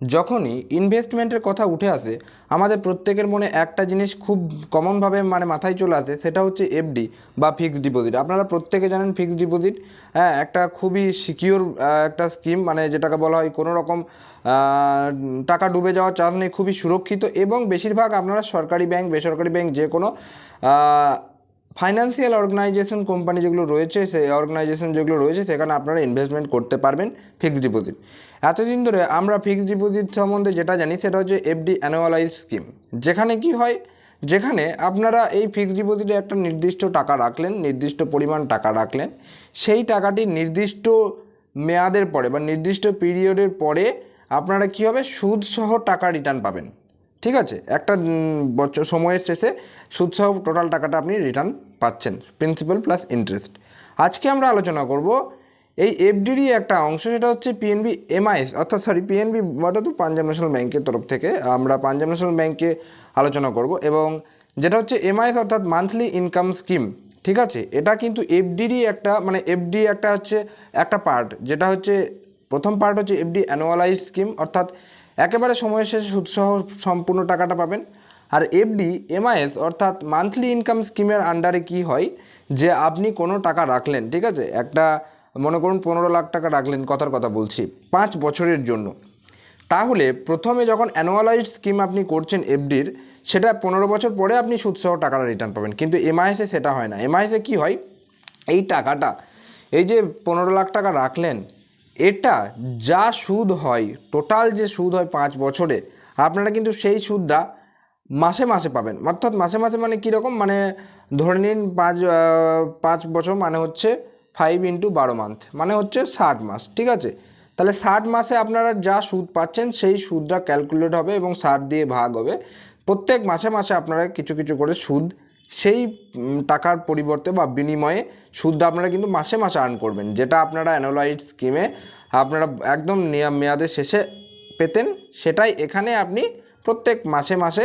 যখনই ইনভেস্টমেন্টের কথা উঠে আসে, আমাদের প্রত্যেকের মনে একটা জিনিস খুব কমনভাবে মানে মাথায় চলে আসে, সেটা হচ্ছে এফডি বা ফিক্সড ডিপোজিট আপনারা প্রত্যেকে জানেন ফিক্সড ডিপোজিট হ্যাঁ একটা খুবই সিকিওর একটা স্কিম মানে যেটাকে বলা হয় কোনো রকম টাকা ডুবে যাওয়ার চান্স নেই, খুবই সুরক্ষিত এবং বেশিরভাগ আপনারা সরকারি ব্যাংক বেসরকারি ব্যাংক যে কোনো ফাইন্যান্সিয়াল অর্গানাইজেশন কোম্পানি যেগুলো রয়েছে, সেই অর্গানাইজেশন যেগুলো রয়েছে, সেখানে আপনারা ইনভেস্টমেন্ট করতে পারবেন ফিক্সড ডিপোজিট এতদিন ধরে আমরা ফিক্সড ডিপোজিট সম্বন্ধে যেটা জানি সেটা হচ্ছে এফডি অ্যানুয়ালাইজ স্কিম যেখানে কি হয়? যেখানে আপনারা এই ফিক্সড ডিপোজিটে একটা নির্দিষ্ট টাকা রাখলেন, নির্দিষ্ট পরিমাণ টাকা রাখলেন, সেই টাকাটি নির্দিষ্ট মেয়াদের পরে বা নির্দিষ্ট পিরিয়ডের পরে আপনারা কী হবে? সুদ সহ টাকা রিটার্ন পাবেন। ঠিক আছে? একটা বছর, সময়ের শেষে সুদসহ টোটাল টাকাটা আপনি রিটার্ন পাচ্ছেন প্রিন্সিপাল প্লাস ইন্টারেস্ট আজকে আমরা আলোচনা করব এই এফডিরই একটা অংশ সেটা হচ্ছে পিএনবি এমআইএস অর্থাৎ সরি পিএনবি ওটা তো পাঞ্জাব ন্যাশনাল ব্যাংকের তরফ থেকে। আমরা পাঞ্জাব ন্যাশনাল ব্যাংকে আলোচনা করব এবং যেটা হচ্ছে এমআইএস অর্থাৎ মান্থলি ইনকাম স্কিম ঠিক আছে? এটা কিন্তু এফডিরই একটা মানে এফডি একটা হচ্ছে একটা পার্ট যেটা হচ্ছে প্রথম পার্ট হচ্ছে এফডি অ্যানুয়ালাইজ স্কিম অর্থাৎ একেবারে সময়ের শেষে সুদসহ সম্পূর্ণ টাকাটা পাবেন। আর এফডি এমআইএস অর্থাৎ মান্থলি ইনকাম স্কিমের আন্ডারে কি হয়? যে আপনি কোনো টাকা রাখলেন, ঠিক আছে? একটা মনে করুন পনেরো লাখ টাকা রাখলেন, কথার কথা বলছি, পাঁচ বছরের জন্য। তাহলে প্রথমে যখন অ্যানুয়ালাইজড স্কিম আপনি করছেন এফডির সেটা পনেরো বছর পরে আপনি সুদসহ টাকাটা রিটার্ন পাবেন। কিন্তু এমআইএসে সেটা হয় না। এমআইএসে কি হয়? এই টাকাটা, এই যে পনেরো লাখ টাকা রাখলেন, এটা যা সুদ হয় টোটাল যে সুদ হয় পাঁচ বছরে, আপনারা কিন্তু সেই সুদটা মাসে মাসে পাবেন। অর্থাৎ মাসে মাসে মানে কীরকম মানে ধরে নিন পাঁচ পাঁচ বছর মানে হচ্ছে ফাইভ ইন্টু বারো মান্থ মানে হচ্ছে ষাট মাস, ঠিক আছে? তাহলে ষাট মাসে আপনারা যা সুদ পাচ্ছেন, সেই সুদটা ক্যালকুলেট হবে এবং ষাট দিয়ে ভাগ হবে। প্রত্যেক মাসে মাসে আপনারা কিছু কিছু করে সুদ, সেই টাকার পরিবর্তে বা বিনিময়ে সুদটা আপনারা কিন্তু মাসে মাসে আর্ন করবেন, যেটা আপনারা অ্যানুয়ালাইজ স্কিমে আপনারা একদম মেয়াদের শেষে পেতেন, সেটাই এখানে আপনি প্রত্যেক মাসে মাসে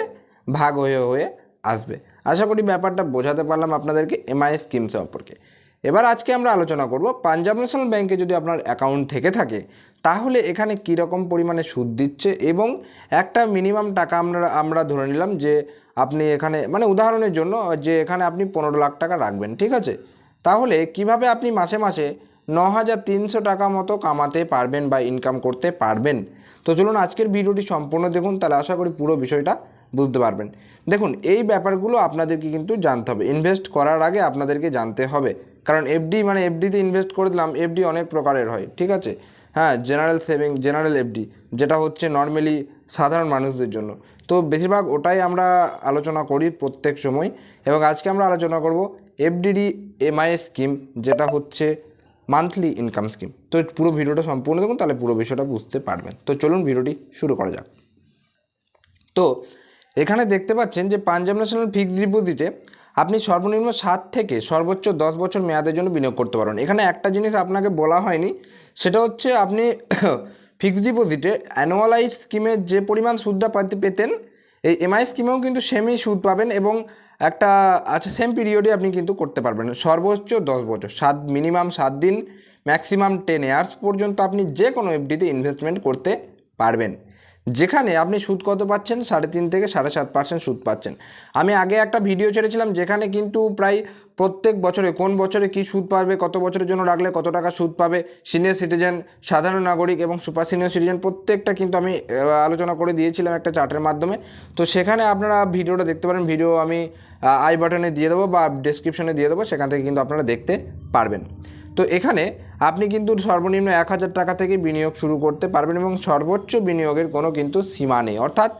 ভাগ হয়ে হয়ে আসবে। আশা করি ব্যাপারটা বোঝাতে পারলাম আপনাদেরকে এমআই স্কিম সম্পর্কে। এবার আজকে আমরা আলোচনা করব পাঞ্জাব ন্যাশনাল ব্যাংকে যদি আপনার অ্যাকাউন্ট থেকে থাকে, তাহলে এখানে কী রকম পরিমাণে সুদ দিচ্ছে এবং একটা মিনিমাম টাকা আমরা আমরা ধরে নিলাম যে আপনি এখানে মানে উদাহরণের জন্য যে এখানে আপনি পনেরো লাখ টাকা রাখবেন, ঠিক আছে? তাহলে কীভাবে আপনি মাসে মাসে ন হাজার তিনশো টাকা মতো কামাতে পারবেন বা ইনকাম করতে পারবেন? তো চলুন আজকের ভিডিওটি সম্পূর্ণ দেখুন, তাহলে আশা করি পুরো বিষয়টা বুঝতে পারবেন। দেখুন, এই ব্যাপারগুলো আপনাদেরকে কিন্তু জানতে হবে। ইনভেস্ট করার আগে আপনাদেরকে জানতে হবে কারণ এফডি মানে এফডিতে ইনভেস্ট করে দিলাম এফডি অনেক প্রকারের হয়, ঠিক আছে? হ্যাঁ জেনারেল সেভিং জেনারেল এফডি যেটা হচ্ছে নর্মালি সাধারণ মানুষদের জন্য। তো বেশিরভাগ ওটাই আমরা আলোচনা করি প্রত্যেক সময়। এবং আজকে আমরা আলোচনা করব এফডিডি এমআই স্কিম যেটা হচ্ছে মান্থলি ইনকাম স্কিম তো পুরো ভিডিওটা সম্পূর্ণ দেখুন, তাহলে পুরো বিষয়টা বুঝতে পারবেন। তো চলুন ভিডিওটি শুরু করা যাক। তো এখানে দেখতে পাচ্ছেন যে পাঞ্জাব ন্যাশনাল ফিক্সড ডিপোজিটে আপনি সর্বনিম্ন সাত থেকে সর্বোচ্চ দশ বছর মেয়াদের জন্য বিনিয়োগ করতে পারেন। এখানে একটা জিনিস আপনাকে বলা হয়নি, সেটা হচ্ছে আপনি ফিক্সড ডিপোজিটে অ্যানুয়ালাইজ স্কিমে যে পরিমাণ সুদটা পাতে, পেতেন, এই এমআই স্কিমেও কিন্তু সেমই সুদ পাবেন এবং একটা আচ্ছা সেম পিরিয়ডে আপনি কিন্তু করতে পারবেন। সর্বোচ্চ দশ বছর, সাত মিনিমাম সাত দিন ম্যাক্সিমাম টেন ইয়ার্স পর্যন্ত আপনি যে কোনো এফডিতে ইনভেস্টমেন্ট করতে পারবেন। যেখানে আপনি সুদ কত পাচ্ছেন? সাড়ে তিন থেকে সাড়ে সাত পার্সেন্ট সুদ পাচ্ছেন। আমি আগে একটা ভিডিও ছেড়েছিলাম যেখানে কিন্তু প্রায় প্রত্যেক বছরে, কোন বছরে কি সুদ পাবে, কত বছরের জন্য রাখলে কত টাকা সুদ পাবে সিনিয়র সিটিজেন সাধারণ নাগরিক এবং সুপার সিনিয়র সিটিজেন প্রত্যেকটা কিন্তু আমি আলোচনা করে দিয়েছিলাম একটা চার্টের মাধ্যমে। তো সেখানে আপনারা ভিডিওটা দেখতে পারেন। ভিডিও আমি আই বাটনে দিয়ে দেবো বা ডেসক্রিপশনে দিয়ে দেবো। সেখান থেকে কিন্তু আপনারা দেখতে পারবেন। তো এখানে আপনি কিন্তু সর্বনিম্ন এক হাজার টাকা থেকে বিনিয়োগ শুরু করতে পারবেন এবং সর্বোচ্চ বিনিয়োগের কোনো কিন্তু সীমা নেই। অর্থাৎ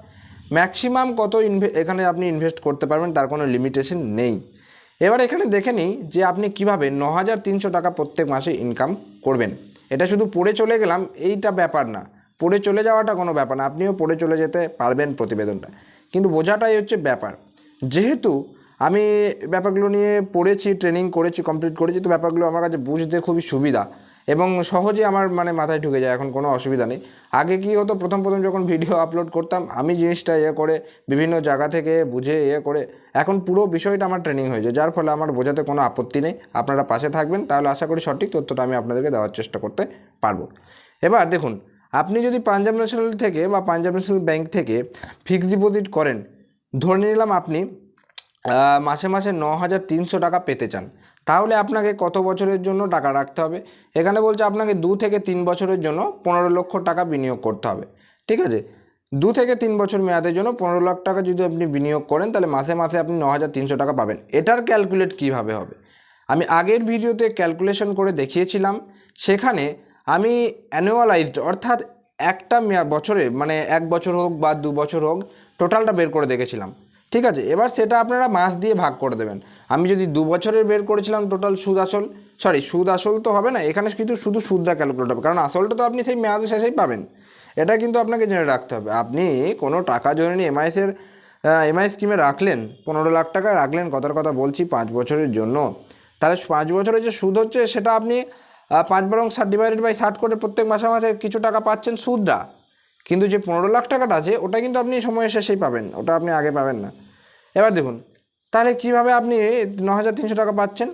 ম্যাক্সিমাম কত এখানে আপনি ইনভেস্ট করতে পারবেন তার কোনো লিমিটেশন নেই। এবার এখানে দেখে নিই যে আপনি কীভাবে ন হাজার তিনশো টাকা প্রত্যেক মাসে ইনকাম করবেন। এটা শুধু পড়ে চলে গেলাম, এইটা ব্যাপার না। পড়ে চলে যাওয়াটা কোনো ব্যাপার না, আপনিও পড়ে চলে যেতে পারবেন প্রতিবেদনটা। কিন্তু বোঝাটাই হচ্ছে ব্যাপার। যেহেতু আমি ব্যাপারগুলো নিয়ে পড়েছি ট্রেনিং করেছি কমপ্লিট করেছি, তো ব্যাপারগুলো আমার কাছে বুঝতে খুবই সুবিধা এবং সহজে আমার মানে মাথায় ঢুকে যায়, এখন কোনো অসুবিধা নেই। আগে কি হতো, প্রথম প্রথম যখন ভিডিও আপলোড করতাম, আমি জিনিসটা ইয়ে করে, বিভিন্ন জায়গা থেকে বুঝে ইয়ে করে, এখন পুরো বিষয়টা আমার ট্রেনিং হয়েছে যার ফলে আমার বোঝাতে কোনো আপত্তি নেই। আপনারা পাশে থাকবেন, তাহলে আশা করি সঠিক তথ্যটা আমি আপনাদেরকে দেওয়ার চেষ্টা করতে পারব। এবার দেখুন, আপনি যদি পাঞ্জাব ন্যাশনাল থেকে বা পাঞ্জাব ন্যাশনাল ব্যাংক থেকে ফিক্সড ডিপোজিট করেন, ধরে নিলাম আপনি মাসে মাসে ন হাজার তিনশো টাকা পেতে চান। তাহলে আপনাকে কত বছরের জন্য টাকা রাখতে হবে? এখানে বলছে আপনাকে দু থেকে তিন বছরের জন্য পনেরো লক্ষ টাকা বিনিয়োগ করতে হবে। ঠিক আছে? দু থেকে তিন বছর মেয়াদের জন্য পনেরো লাখ টাকা যদি আপনি বিনিয়োগ করেন, তাহলে মাসে মাসে আপনি ন হাজার তিনশো টাকা পাবেন। এটার ক্যালকুলেট কীভাবে হবে? আমি আগের ভিডিওতে ক্যালকুলেশন করে দেখিয়েছিলাম। সেখানে আমি অ্যানুয়ালাইজড অর্থাৎ একটা বছরে মানে এক বছর হোক বা দু বছর হোক টোটালটা বের করে দেখেছিলাম। ঠিক আছে? এবার সেটা আপনারা মাস দিয়ে ভাগ করে দেবেন। আমি যদি দু বছরের বের করেছিলাম টোটাল সুদ আসল সরি সুদ আসল তো হবে না, এখানে কিন্তু শুধু সুদটা ক্যালকুলেট হবে, কারণ আসলটা তো আপনি সেই মেয়াদের শেষেই পাবেন। এটা কিন্তু আপনাকে জেনে রাখতে হবে। আপনি কোনো টাকা ধরে নিয়ে এমআইসের এমআই স্কিমে রাখলেন, পনেরো লাখ টাকা রাখলেন, কথার কথা বলছি পাঁচ বছরের জন্য। তাহলে পাঁচ বছরের যে সুদ হচ্ছে, সেটা আপনি পাঁচ বরং ষাট ডিভাইডেড বাই ষাট করে প্রত্যেক মাসে মাসে কিছু টাকা পাচ্ছেন সুদটা। কিন্তু যে পনেরো লাখ টাকাটা আছে, ওটা কিন্তু আপনি সময়ের শেষেই পাবেন, ওটা আপনি আগে পাবেন না। এবার দেখুন, তাহলে কীভাবে আপনি ন হাজার তিনশো টাকা পাচ্ছেন?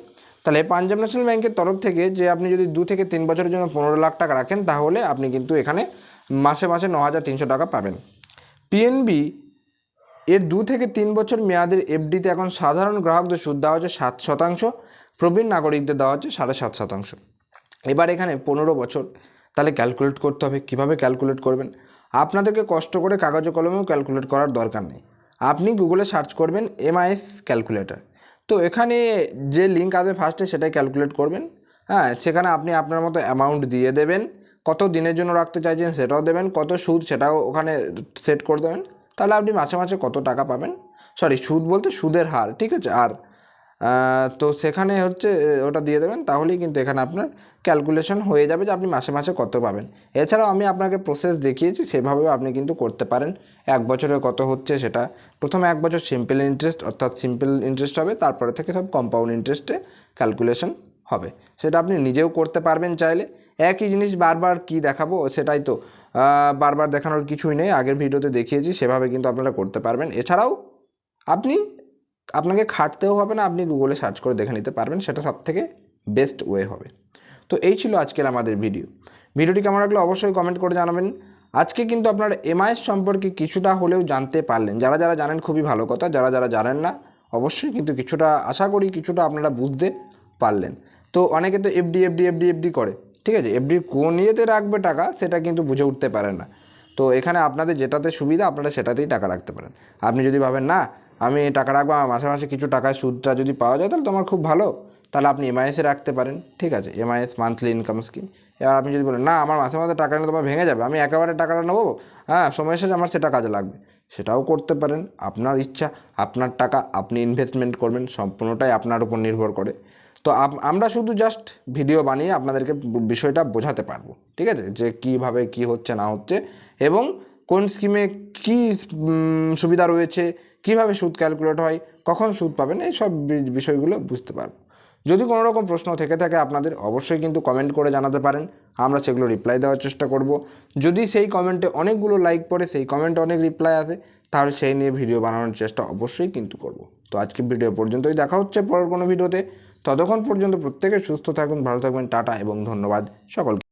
তাহলে পাঞ্জাব ন্যাশনাল ব্যাংকের তরফ থেকে যে আপনি যদি দু থেকে তিন বছরের জন্য পনেরো লাখ টাকা রাখেন, তাহলে আপনি কিন্তু এখানে মাসে মাসে ন হাজার তিনশো টাকা পাবেন। পিএনবি এর দু থেকে তিন বছর মেয়াদের এফডিতে এখন সাধারণ গ্রাহকদের সুদ দেওয়া হচ্ছে সাত শতাংশ, প্রবীণ নাগরিকদের দেওয়া হচ্ছে সাড়ে সাত শতাংশ। এবার এখানে পনেরো বছর, তাহলে ক্যালকুলেট করতে হবে। কীভাবে ক্যালকুলেট করবেন? আপনাদেরকে কষ্ট করে কাগজে কলমেও ক্যালকুলেট করার দরকার নেই। আপনি গুগলে সার্চ করবেন এমআইএস ক্যালকুলেটর তো এখানে যে লিঙ্ক আসবে ফার্স্টে সেটাই ক্যালকুলেট করবেন। হ্যাঁ সেখানে আপনি আপনার মতো অ্যামাউন্ট দিয়ে দেবেন। কত দিনের জন্য রাখতে চাইছেন সেটাও দেবেন। কত সুদ সেটাও ওখানে সেট করে দেবেন। তাহলে আপনি মাসে মাসে কত টাকা পাবেন? সরি সুদ বলতে সুদের হার, ঠিক আছে? আর তো সেখানে হচ্ছে ওটা দিয়ে দেবেন, তাহলেই কিন্তু এখানে আপনার ক্যালকুলেশন হয়ে যাবে যে আপনি মাসে মাসে কত পাবেন। এছাড়াও আমি আপনাকে প্রসেস দেখিয়েছি, সেভাবেও আপনি কিন্তু করতে পারেন। এক বছরে কত হচ্ছে সেটা, প্রথমে এক বছর সিম্পল ইন্টারেস্ট অর্থাৎ সিম্পল ইন্টারেস্ট হবে, তারপরে থেকে সব কম্পাউন্ড ইন্টারেস্টে ক্যালকুলেশন হবে। সেটা আপনি নিজেও করতে পারবেন চাইলে। একই জিনিস বারবার কি দেখাবো, সেটাই তো বারবার দেখানোর কিছুই নেই। আগের ভিডিওতে দেখিয়েছি, সেভাবে কিন্তু আপনারা করতে পারবেন। এছাড়াও আপনি আপনাকে খাটতেও হবে না, আপনি গুগলে সার্চ করে দেখে নিতে পারবেন, সেটা সব থেকে বেস্ট ওয়ে হবে। তো এই ছিল আজকের আমাদের ভিডিও ভিডিওটি কেমন লাগল অবশ্যই কমেন্ট করে জানাবেন। আজকে কিন্তু আপনারা এমআইএস সম্পর্কে কিছুটা হলেও জানতে পারলেন। যারা যারা জানেন খুবই ভালো কথা, যারা যারা জানেন না, অবশ্যই কিন্তু কিছুটা আশা করি কিছুটা আপনারা বুঝতে পারলেন। তো অনেকে তো এফডি এফডি এফডি এফডি করে, ঠিক আছে? এফডি কোন ইয়েতে রাখবে টাকা, সেটা কিন্তু বুঝে উঠতে পারেন না। তো এখানে আপনাদের যেটাতে সুবিধা, আপনারা সেটাতেই টাকা রাখতে পারেন। আপনি যদি ভাবেন, না আমি টাকা রাখব মাসে মাসে কিছু টাকায় সুদটা যদি পাওয়া যায়, তাহলে তোমার খুব ভালো। তাহলে আপনি এমআইএসে রাখতে পারেন, ঠিক আছে? এমআইএস মান্থলি ইনকাম স্কিম এবার আপনি যদি বলেন, না, আমার মাসে মাসে টাকা নিলে তোমার ভেঙে যাবে, আমি একেবারে টাকাটা নেব। হ্যাঁ সময় শেষে আমার সেটা কাজে লাগবে। সেটাও করতে পারেন, আপনার ইচ্ছা, আপনার টাকা আপনি ইনভেস্টমেন্ট করবেন, সম্পূর্ণটাই আপনার উপর নির্ভর করে। তো আমরা শুধু জাস্ট ভিডিও বানিয়ে আপনাদেরকে বিষয়টা বোঝাতে পারব, ঠিক আছে? যে কীভাবে কি হচ্ছে, না হচ্ছে, এবং কোন স্কিমে কি সুবিধা রয়েছে কীভাবে সুদ ক্যালকুলেট হয়, কখন সুদ পাবেন, এই সব বিষয়গুলো বুঝতে পারব। যদি কোনো রকম প্রশ্ন থেকে থাকে, আপনাদের অবশ্যই কিন্তু কমেন্ট করে জানাতে পারেন, আমরা সেগুলো রিপ্লাই দেওয়ার চেষ্টা করব। যদি সেই কমেন্টে অনেকগুলো লাইক পড়ে, সেই কমেন্টে অনেক রিপ্লাই আসে, তাহলে সেই নিয়ে ভিডিও বানানোর চেষ্টা অবশ্যই কিন্তু করব। তো আজকে ভিডিও পর্যন্তই, দেখা হচ্ছে পরের কোনো ভিডিওতে ততক্ষণ পর্যন্ত প্রত্যেকে সুস্থ থাকুন, ভালো থাকবেন, টাটা এবং ধন্যবাদ সকলকে।